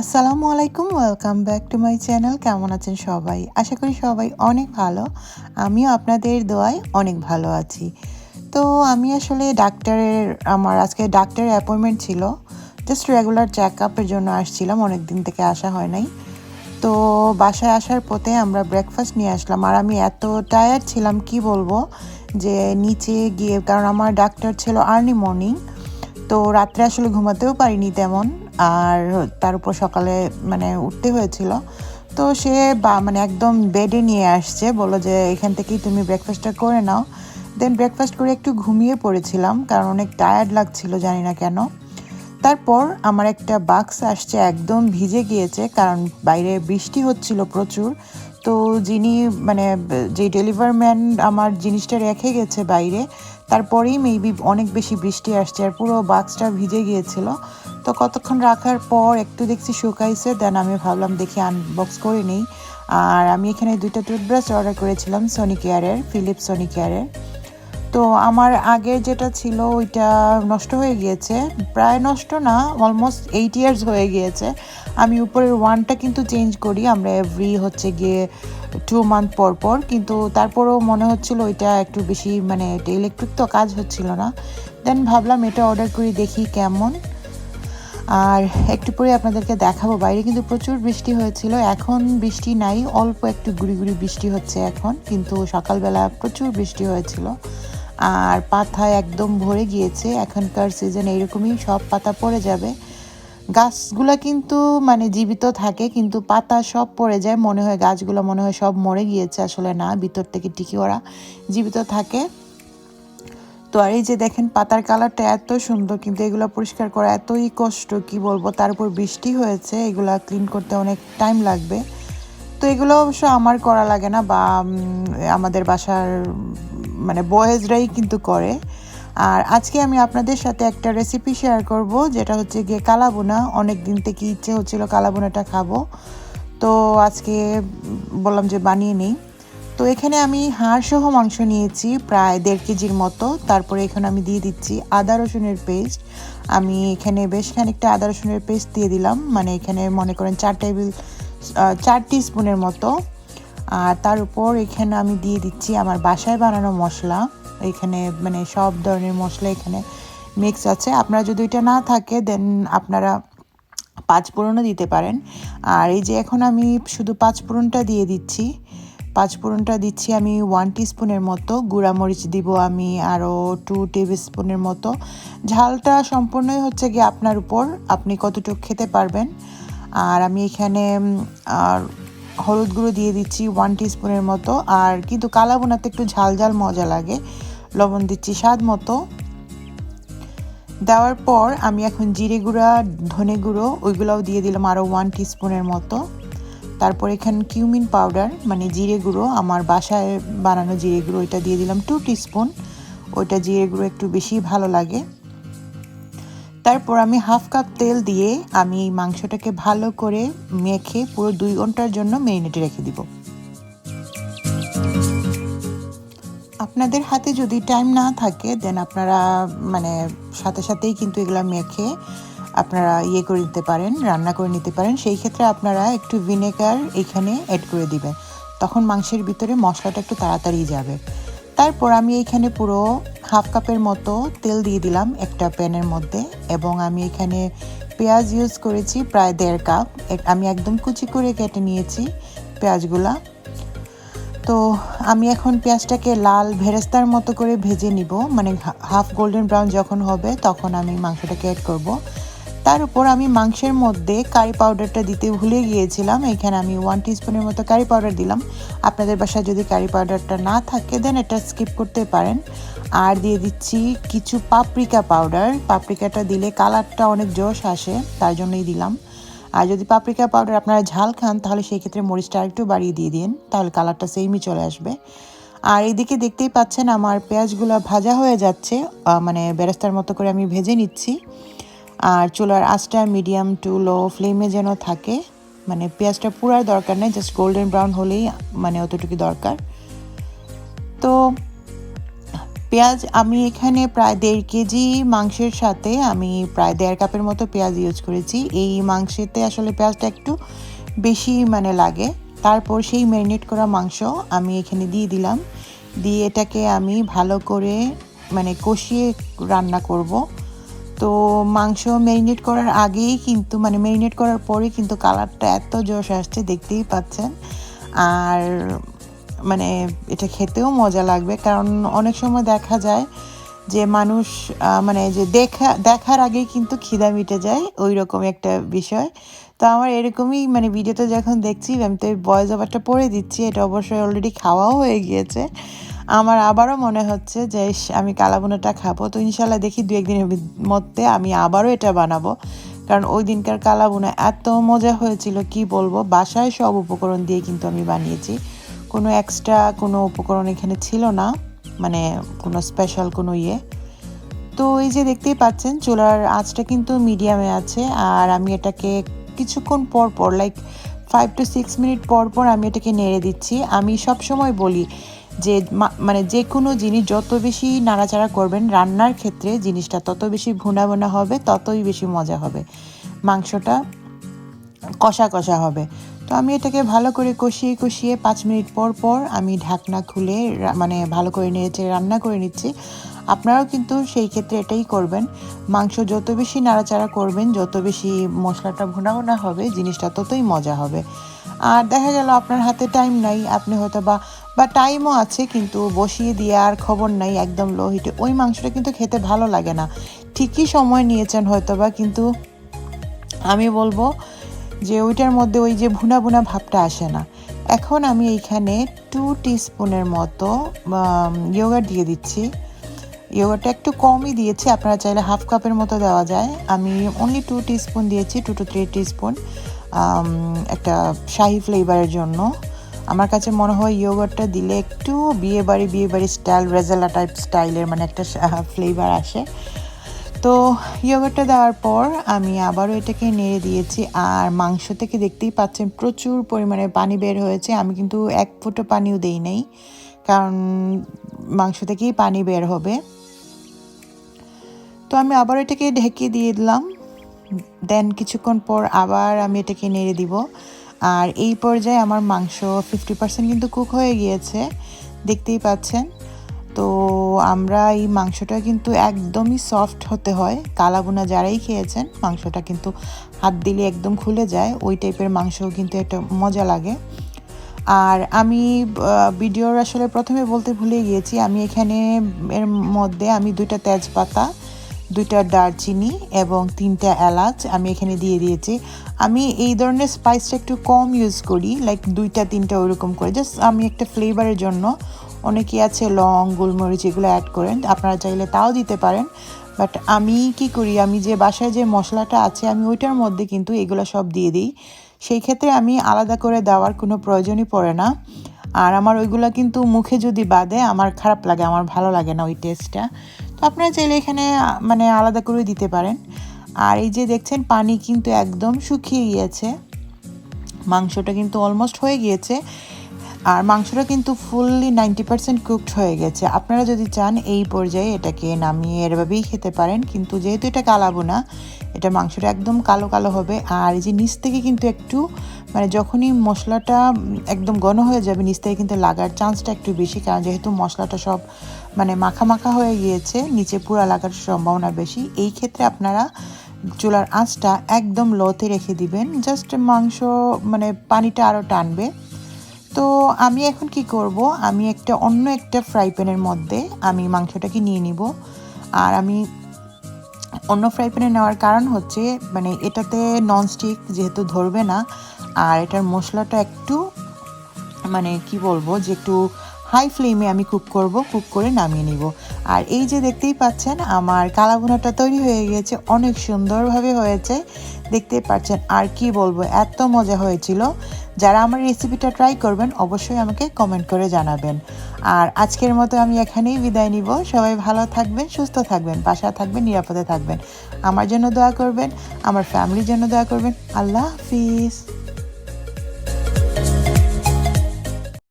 আসসালামু আলাইকুম welcome back to my channel কেমন আছেন সবাই? আশা করি সবাই অনেক ভালো। আমিও আপনাদের দোয়ায় অনেক ভালো আছি। তো আমি আসলে ডাক্তারের, আমার আজকে ডাক্তারের অ্যাপয়েন্টমেন্ট ছিল। জাস্ট রেগুলার চেক আপের জন্য আসছিলাম অনেক দিন থেকে আসা হয় নাই। তো বাসায় আসার পথে আমরা ব্রেকফাস্ট নিয়ে আসলাম। আর আমি এত টায়ার্ড ছিলাম, কি বলব? যে নিচে গিয়ে, কারণ আমার ডাক্তার ছিল আর্লি মর্নিং তো রাত্রে আসলে ঘুমাতেও পারিনি তেমন। আর তার উপর সকালে মানে উঠতে হয়েছিল। তো সে বা মানে একদম বেডে নিয়ে আসছে বলো যে, এখান থেকেই তুমি ব্রেকফাস্টটা করে নাও। দেন ব্রেকফাস্ট করে একটু ঘুমিয়ে পড়েছিলাম, কারণ অনেক টায়ার্ড লাগছিল, জানি না কেন। তারপর আমার একটা বাক্স আসছে, একদম ভিজে গিয়েছে, কারণ বাইরে বৃষ্টি হচ্ছিল প্রচুর। তো যিনি মানে যে ডেলিভার ম্যান আমার জিনিসটা রেখে গেছে বাইরে তারপরেই মেবি অনেক বেশি বৃষ্টি আসছে আর পুরো বাক্সটা ভিজে গিয়েছিল। তো কতক্ষণ রাখার পর একটু দেখছি শুকাইছে দেন আমি ভাবলাম দেখি আনবক্স করে নিই। আর আমি এখানে দুইটা টুথব্রাশ অর্ডার করেছিলাম সনি কেয়ারের ফিলিপস সনি কেয়ারের তো আমার আগের যেটা ছিল ওইটা নষ্ট হয়ে গিয়েছে, প্রায় নষ্ট না অলমোস্ট এইট ইয়ার্স হয়ে গিয়েছে। আমি উপরের ওয়ানটা কিন্তু চেঞ্জ করি, আমরা এভরি হচ্ছে গিয়ে টু মান্থ পর পর, কিন্তু তারপরেও মনে হচ্ছিল ওইটা একটু বেশি মানে এটা ইলেকট্রিক তো কাজ হচ্ছিল না। দেন ভাবলাম এটা অর্ডার করি, দেখি কেমন। আর একটু পরে আপনাদেরকে দেখাবো বাইরে, কিন্তু প্রচুর বৃষ্টি হয়েছিল। এখন বৃষ্টি নাই, অল্প একটু গুড়ি গুড়ি বৃষ্টি হচ্ছে এখন, কিন্তু সকালবেলা প্রচুর বৃষ্টি হয়েছিল। আর পাতা একদম ভরে গিয়েছে, এখনকার সিজন এইরকমই, সব পাতা পড়ে যাবে। গাছগুলো কিন্তু মানে জীবিত থাকে, কিন্তু পাতা সব পড়ে যায়। মনে হয় গাছগুলো মনে হয় সব মরে গিয়েছে, আসলে না, ভিতর থেকে টিকি ওরা জীবিত থাকে। তো আর এই যে দেখেন, পাতার কালারটা এত সুন্দর, কিন্তু এগুলো পরিষ্কার করা এতই কষ্ট, কি বলব? তার উপর বৃষ্টি হয়েছে, এগুলো ক্লিন করতে অনেক টাইম লাগবে। তো এগুলো অবশ্য আমার করা লাগে না বা আমাদের বাসার মানে বয়েজরাই কিন্তু করে। আর আজকে আমি আপনাদের সাথে একটা রেসিপি শেয়ার করব, যেটা হচ্ছে গিয়ে কালাবোনা অনেক দিন থেকে ইচ্ছে হচ্ছিল কালাবোনাটা খাব। তো আজকে বললাম যে বানিয়ে নিই। তো এখানে আমি হাড় সহ মাংস নিয়েছি প্রায় দেড় কেজির মতো। তারপরে এখানে আমি দিয়ে দিচ্ছি আদা রসুনের পেস্ট। আমি এখানে বেশ খানিকটা আদা রসুনের পেস্ট দিয়ে দিলাম। মানে এখানে মনে করেন চার টেবিল চার স্পুনের মতো। আর তার উপর এখানে আমি দিয়ে দিচ্ছি আমার বাসায় বানানো মশলা। এখানে মানে সব ধরনের মশলা এখানে মিক্স আছে। আপনারা যদি ওইটা না থাকে দেন আপনারা পাঁচ ফোড়নও দিতে পারেন। আর এই যে এখন আমি শুধু পাঁচ ফোড়নটা দিয়ে দিচ্ছি। পাঁচ ফোড়নটা দিচ্ছি আমি ওয়ান স্পুনের মতো। গুঁড়া মরিচ দিব আমি আরও টু টেবিল স্পুনের মতো। ঝালটা সম্পূর্ণই হচ্ছে গিয়ে আপনার উপর। আপনি কতটুকু খেতে পারবেন। আর আমি এখানে আর হলুদ গুঁড়ো দিয়ে দিচ্ছি ওয়ান স্পুনের মতো। আর কিন্তু কালা বোনাতে একটু ঝাল ঝাল মজা লাগে। লবণ দিচ্ছি স্বাদ মতো। দেওয়ার পর আমি এখন জিরে গুঁড়া, ধনে গুঁড়ো, ওইগুলোও দিয়ে দিলাম আরও ওয়ান স্পুনের মতো। তারপর এখানে কিউমিন পাউডার মানে জিরে গুঁড়ো, আমার বাসায় বানানো জিরে গুঁড়ো, ওইটা দিয়ে দিলাম টু স্পুন ওইটা জিরে গুঁড়ো একটু বেশি ভালো লাগে। তারপর আমি হাফ কাপ তেল দিয়ে আমি এই মাংসটাকে ভালো করে মেখে পুরো দুই ঘণ্টার জন্য মেরিনেটে রেখে দিব। আপনাদের হাতে যদি টাইম না থাকে দেন আপনারা মানে সাথে সাথেই কিন্তু এগুলো মেখে আপনারা ইয়ে করে নিতে পারেন, রান্না করে নিতে পারেন। সেই ক্ষেত্রে আপনারা একটু ভিনেগার এখানে অ্যাড করে দিবেন। তখন মাংসের ভিতরে মশলাটা একটু তাড়াতাড়ি যাবে। তারপর আমি এখানে পুরো হাফ কাপের মতো তেল দিয়ে দিলাম একটা প্যানের মধ্যে এবং আমি এখানে পেঁয়াজ ইউজ করেছি প্রায় দেড় কাপ আমি একদম কুচি করে কেটে নিয়েছি পেঁয়াজগুলা। তো আমি এখন পেঁয়াজটাকে লাল ভেরেস্তার মতো করে ভেজে নিব। মানে হাফ গোল্ডেন ব্রাউন যখন হবে, তখন আমি মাংসটাকে অ্যাড করব। তার উপর আমি মাংসের মধ্যে কারি পাউডারটা দিতে ভুলে গিয়েছিলাম। এখানে আমি ওয়ান টিস্পুনের মতো কারি পাউডার দিলাম। আপনাদের বাসায় যদি কারি পাউডারটা না থাকে দেন এটা স্কিপ করতে পারেন। আর দিয়ে দিচ্ছি কিছু পাপরিকা পাউডার পাপরিকাটা দিলে কালারটা অনেক জোশ আসে, তার জন্যই দিলাম। আর যদি পাপরিকা পাউডার আপনারা ঝাল খান, তাহলে সেই ক্ষেত্রে মরিচটা একটু বাড়িয়ে দিয়ে দিন, তাহলে কালারটা সেমই চলে আসবে। আর এইদিকে দেখতেই পাচ্ছেন আমার পেঁয়াজগুলো ভাজা হয়ে যাচ্ছে মানে বেরেস্তার মতো করে আমি ভেজে নিচ্ছি। আর চুলার আঁচটা মিডিয়াম টু লো ফ্লেমে যেন থাকে মানে পেঁয়াজটা পুরার দরকার নেই জাস্ট গোল্ডেন ব্রাউন হলেই মানে অতটুকু দরকার। তো পেঁয়াজ আমি এখানে প্রায় দেড় কেজি মাংসের সাথে আমি প্রায় দেড় কাপের মতো পেঁয়াজ ইউজ করেছি। এই মাংসেতে আসলে পেঁয়াজটা একটু বেশি মানে লাগে। তারপর সেই ম্যারিনেট করা মাংস আমি এখানে দিয়ে দিলাম। দিয়ে এটাকে আমি ভালো করে মানে কষিয়ে রান্না করব। তো মাংস ম্যারিনেট করার আগেই কিন্তু মানে ম্যারিনেট করার পরে কিন্তু কালারটা এত জোশ আসছে, দেখতেই পাচ্ছেন। আর মানে এটা খেতেও মজা লাগবে। কারণ অনেক সময় দেখা যায় যে মানুষ মানে যে দেখা, দেখার আগেই কিন্তু খিদা মিটে যায় ওই রকম একটা বিষয়। তো আমার এরকমই মানে ভিডিওটা যখন দেখছি, আমি তো বয়স ওভারটা পরে দিচ্ছি, এটা অবশ্যই অলরেডি খাওয়াও হয়ে গিয়েছে। আমার আবারও মনে হচ্ছে যে আমি কালাবুনাটা খাব। তো ইনশাল্লাহ দেখি দু একদিনের মধ্যে আমি আবারও এটা বানাবো। কারণ ওই দিনকার কালাবুনা এত মজা হয়েছিল, কি বলব? বাসায় সব উপকরণ দিয়ে কিন্তু আমি বানিয়েছি। কোনো এক্সট্রা কোনো উপকরণ এখানে ছিল না মানে কোনো স্পেশাল কোনো ইয়ে। তো এই যে দেখতেই পাচ্ছেন, চুলার আঁচটা কিন্তু মিডিয়ামে আছে আর আমি এটাকে কিছুক্ষণ পর পর like five two six minute পর পর আমি এটাকে নেড়ে দিচ্ছি। আমি সব সময় বলি যে মানে যে কোনো জিনিস যত বেশি নাড়াচাড়া করবেন, রান্নার ক্ষেত্রে জিনিসটা তত বেশি ভুনা ভুনা হবে, ততই বেশি মজা হবে। মাংসটা কষা কষা হবে। তো আমি এটাকে ভালো করে কষিয়ে কষিয়ে পাঁচ মিনিট পর পর আমি ঢাকনা খুলে মানে ভালো করে নিয়েছে রান্না করে নিচ্ছি। আপনারাও কিন্তু সেই ক্ষেত্রে এটাই করবেন। মাংস যত বেশি নাড়াচাড়া করবেন, যত বেশি মশলাটা ভুনা ভুনা হবে, জিনিসটা ততই মজা হবে। আর দেখা গেল আপনার হাতে টাইম নাই, আপনি হয়তো বা বা টাইমও আছে কিন্তু বসিয়ে দিয়ে আর খবর নাই, একদম লো হিটে ওই মাংসটা কিন্তু খেতে ভালো লাগে না। ঠিকই সময় নিয়েছেন হয়তো বা কিন্তু আমি বলব যে ওইটার মধ্যে ওই যে ভুনা ভুনা ভাবটা আসে না। এখন আমি এইখানে টু টিস্পুনের মতো ইয়োগার্ট দিয়ে দিচ্ছি। ইয়োগার্টটা একটু কমই দিয়েছি, আপনারা চাইলে হাফ কাপের মতো দেওয়া যায়। আমি অনলি টু টিস্পুন দিয়েছি টু টু থ্রি টিস্পুন একটা শাহি ফ্লেভারের জন্য। আমার কাছে মনে হয় ইয়োগার্টটা দিলে একটু বিয়ে বাড়ি বিয়ে বাড়ি স্টাইল রেজালা টাইপ স্টাইলের মানে একটা ফ্লেভার আসে। তো ইয়োগার্টটা দেওয়ার পর আমি আবারও এটাকে নেড়ে দিয়েছি। আর মাংস থেকে দেখতেই পাচ্ছেন প্রচুর পরিমাণে পানি বের হয়েছে। আমি কিন্তু এক ফুটো পানিও দেই নাই, কারণ মাংস থেকেই পানি বের হবে। তো আমি আবার এটাকে ঢেকে দিয়ে দিলাম। দেন কিছুক্ষণ পর আবার আমি এটাকে নেড়ে দিব। আর এই পর্যায়ে আমার মাংস ফিফটি পার্সেন্ট কিন্তু কুক হয়ে গিয়েছে। দেখতেই পাচ্ছেন। তো আমরা এই মাংসটা কিন্তু একদমই সফট হতে হয়। কালাবুনা যারাই খেয়েছেন, মাংসটা কিন্তু হাত দিলে একদম খুলে যায়। ওই টাইপের মাংস কিন্তু একটা মজা লাগে। আর আমি ভিডিওর আসলে প্রথমে বলতে ভুলে গিয়েছি, আমি এখানে এর মধ্যে আমি দুইটা তেজপাতা, দুইটা দারচিনি এবং তিনটা এলাচ আমি এখানে দিয়ে দিয়েছি। আমি এই ধরনের স্পাইসটা একটু কম ইউজ করি লাইক দুইটা, তিনটা ওইরকম করে। জাস্ট আমি একটা ফ্লেভারের জন্য অনেকে আছে, লং, গোলমরিচ এগুলো অ্যাড করেন। আপনারা চাইলে তাও দিতে পারেন। বাট আমি কি করি, আমি যে বাসায় যে মশলাটা আছে, আমি ওইটার মধ্যে কিন্তু এগুলো সব দিয়ে দিই। সেই ক্ষেত্রে আমি আলাদা করে দেওয়ার কোনো প্রয়োজনই পড়ে না। আর আমার ওইগুলো কিন্তু মুখে যদি বাদে, আমার খারাপ লাগে, আমার ভালো লাগে না ওই টেস্টটা তো আপনারা চাইলে এখানে মানে আলাদা করে দিতে পারেন। আর এই যে দেখছেন, পানি কিন্তু একদম শুকিয়ে গিয়েছে। মাংসটা কিন্তু অলমোস্ট হয়ে গিয়েছে। আর মাংসটা কিন্তু ফুললি নাইনটি পার্সেন্ট কুকড হয়ে গেছে। আপনারা যদি চান, এই পর্যায়ে এটাকে নামিয়ে এরভাবেই খেতে পারেন। কিন্তু যেহেতু এটা কালাবো না, এটা মাংসটা একদম কালো কালো হবে। আর এই যে নিচ থেকে কিন্তু একটু মানে যখনই মশলাটা একদম ঘন হয়ে যাবে, নিচ থেকে কিন্তু লাগার চান্সটা একটু বেশি। কারণ যেহেতু মশলাটা সব মানে মাখা মাখা হয়ে গিয়েছে, নিচে পুরা লাগার সম্ভাবনা বেশি। এই ক্ষেত্রে আপনারা চুলার আঁচটা একদম লোতে রেখে দিবেন। জাস্ট মাংস মানে পানিটা আরও টানবে। তো আমি এখন কি করব? আমি একটা অন্য একটা ফ্রাই প্যানের মধ্যে আমি মাংসটাকে নিয়ে নিব। আর আমি অন্য ফ্রাই প্যানে নেওয়ার কারণ হচ্ছে মানে এটাতে ননস্টিক যেহেতু ধরবে না, আর এটার মশলাটা একটু মানে কি বলব যে একটু হাই ফ্লেমে আমি কুক করব কুক করে নামিয়ে নিব। আর এই যে দেখতেই পাচ্ছেন, আমার কালাভুনাটা তৈরি হয়ে গিয়েছে, অনেক সুন্দরভাবে হয়েছে। দেখতেই পাচ্ছেন আর কি বলব, এত মজা হয়েছিল। যারা আমার রেসিপিটা ট্রাই করবেন, অবশ্যই আমাকে কমেন্ট করে জানাবেন। আর আজকের মতো আমি এখানেই বিদায় নিব। সবাই ভালো থাকবেন, সুস্থ থাকবেন বাসা থাকবেন, নিরাপদে থাকবেন। আমার জন্য দোয়া করবেন, আমার ফ্যামিলির জন্য দোয়া করবেন। আল্লাহ হাফিজ।